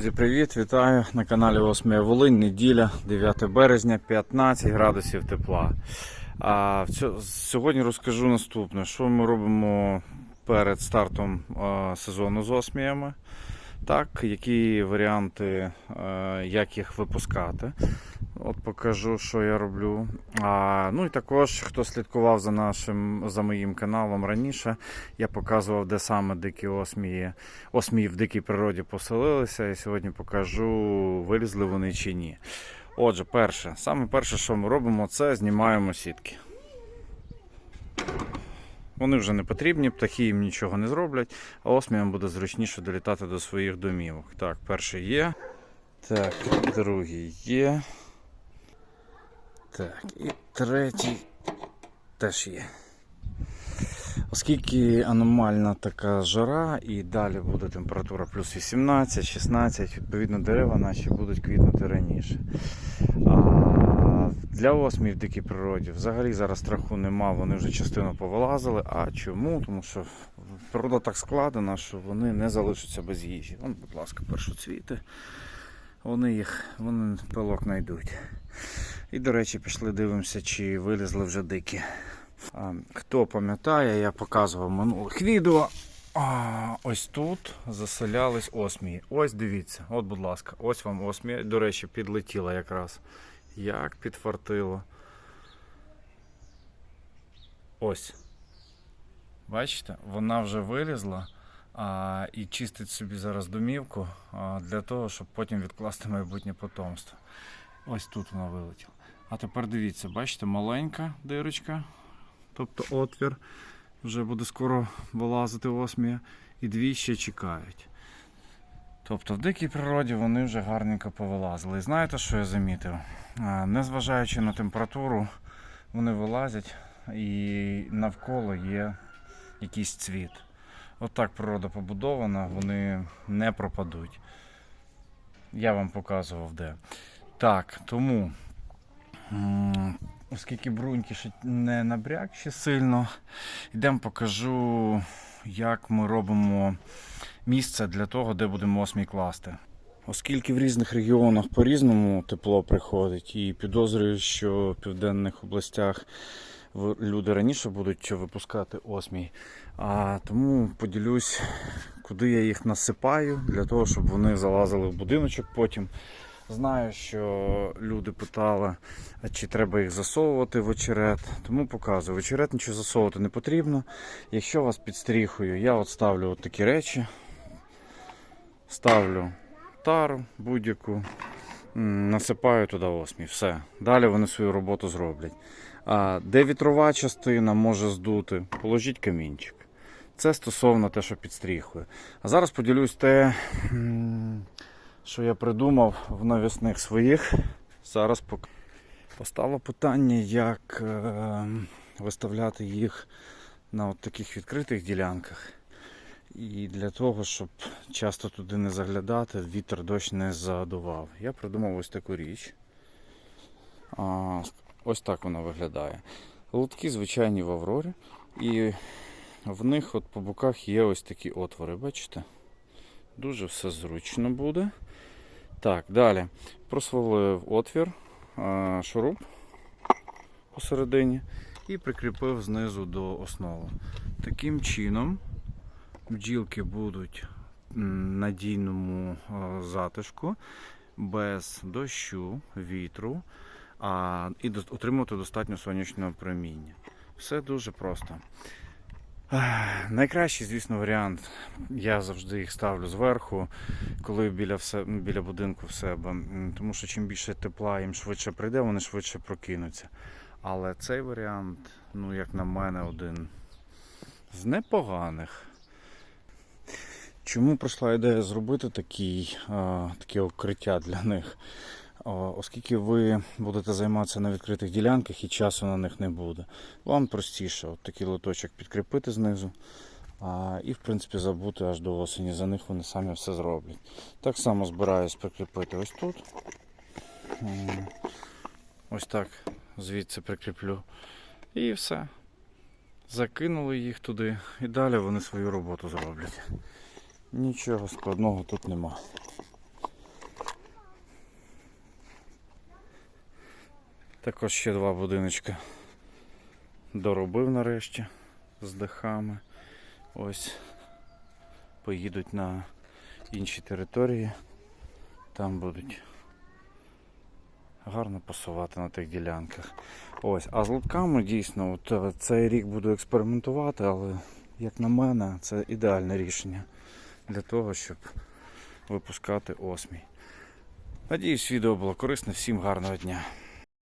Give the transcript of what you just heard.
Друзі, привіт! Вітаю на каналі Осмія Волинь. Неділя, 9 березня, 15 градусів тепла. А сьогодні розкажу наступне, що ми робимо перед стартом сезону з осміями. Так, які варіанти, як їх випускати. От покажу, що я роблю. А, ну і також, хто слідкував за нашим за моїм каналом раніше, я показував, де саме дикі осмії, осмії в дикій природі поселилися. І сьогодні покажу, вилізли вони чи ні. Отже, перше, саме перше, що ми робимо, це знімаємо сітки. Вони вже не потрібні, птахи їм нічого не зроблять, а осміям буде зручніше долітати до своїх домівок. Так, перший є. Так, другий є. Так, і третій теж є. Оскільки аномальна така жара і далі буде температура плюс 18, 16, відповідно дерева наші будуть квітнути раніше. А для осмій в дикій природі взагалі зараз страху нема, вони вже частину повилазили. А чому? Тому що природа так складена, що вони не залишаться без їжі. Вон, будь ласка, першоцвіти. Вони їх, вони пилок знайдуть. І, до речі, пішли дивимося, чи вилізли вже дикі. А, Хто пам'ятає, я показував минулих відео. А, ось тут заселялись осмії. Ось дивіться, от, будь ласка, ось вам осмія. До речі, підлетіла якраз. Як підфартило. Ось. Бачите, вона вже вилізла а, і чистить собі зараз домівку а, для того, щоб потім відкласти майбутнє потомство. Ось тут вона вилетіла. А тепер дивіться, бачите, маленька дирочка, тобто отвір. Вже буде скоро вилазити осмія, і дві ще чекають. Тобто в дикій природі вони вже гарненько повилазили. І знаєте, що я замітив? Незважаючи на температуру, вони вилазять і навколо є якийсь цвіт. Отак природа побудована, вони не пропадуть. Я вам показував де. Так, тому, оскільки бруньки ще не набряк ще сильно, йдемо покажу, як ми робимо місце для того, де будемо осмій класти. Оскільки в різних регіонах по-різному тепло приходить, і підозрюю, що в південних областях люди раніше будуть випускати осмій. А тому поділюсь, куди я їх насипаю, для того, щоб вони залазили в будиночок потім. Знаю, що люди питали, чи треба їх засовувати в очерет. Тому показую. В очерет нічого засовувати не потрібно. Якщо вас підстріхую, я от ставлю от такі речі. Ставлю тару будь-яку, насипаю туди осмій. Все. Далі вони свою роботу зроблять. А де вітрова частина може здути, положіть камінчик. Це стосовно те, що підстріхує. А зараз поділюсь те, що я придумав в навісних своїх. Зараз постало питання, як е, виставляти їх на от таких відкритих ділянках. І для того, щоб часто туди не заглядати, вітер дощ не задував. Я придумав ось таку річ. А, ось так вона виглядає. Лотки звичайні в Аврорі. І в них от по боках є ось такі отвори, бачите? Дуже все зручно буде. Так, далі. Просвалив отвір, шуруп посередині і прикріпив знизу до основи. Таким чином бджілки будуть надійному е, затишку, без дощу, вітру а, і отримувати достатньо сонячного проміння. Все дуже просто. Найкращий, звісно, варіант. Я завжди їх ставлю зверху, коли біля, все, біля будинку в себе. Тому що чим більше тепла їм швидше прийде, вони швидше прокинуться. Але цей варіант, ну, як на мене, один з непоганих. Чому прийшла ідея зробити такий, а, укриття для них? Оскільки ви будете займатися на відкритих ділянках і часу на них не буде. Вам простіше от такий лоточок підкріпити знизу а, і в принципі забути аж до осені. За них вони самі все зроблять. Так само збираюсь прикріпити ось тут. Ось так звідси прикріплю. І все. Закинули їх туди і далі вони свою роботу зроблять. Нічого складного тут нема. Також ще два будиночки доробив нарешті з дахами. Ось поїдуть на інші території, там будуть гарно пасувати на тих ділянках. Ось, А з лотками дійсно от е, цей рік буду експериментувати, але як на мене це ідеальне рішення для того, щоб випускати осмій. Надіюсь, відео було корисне. Всім гарного дня.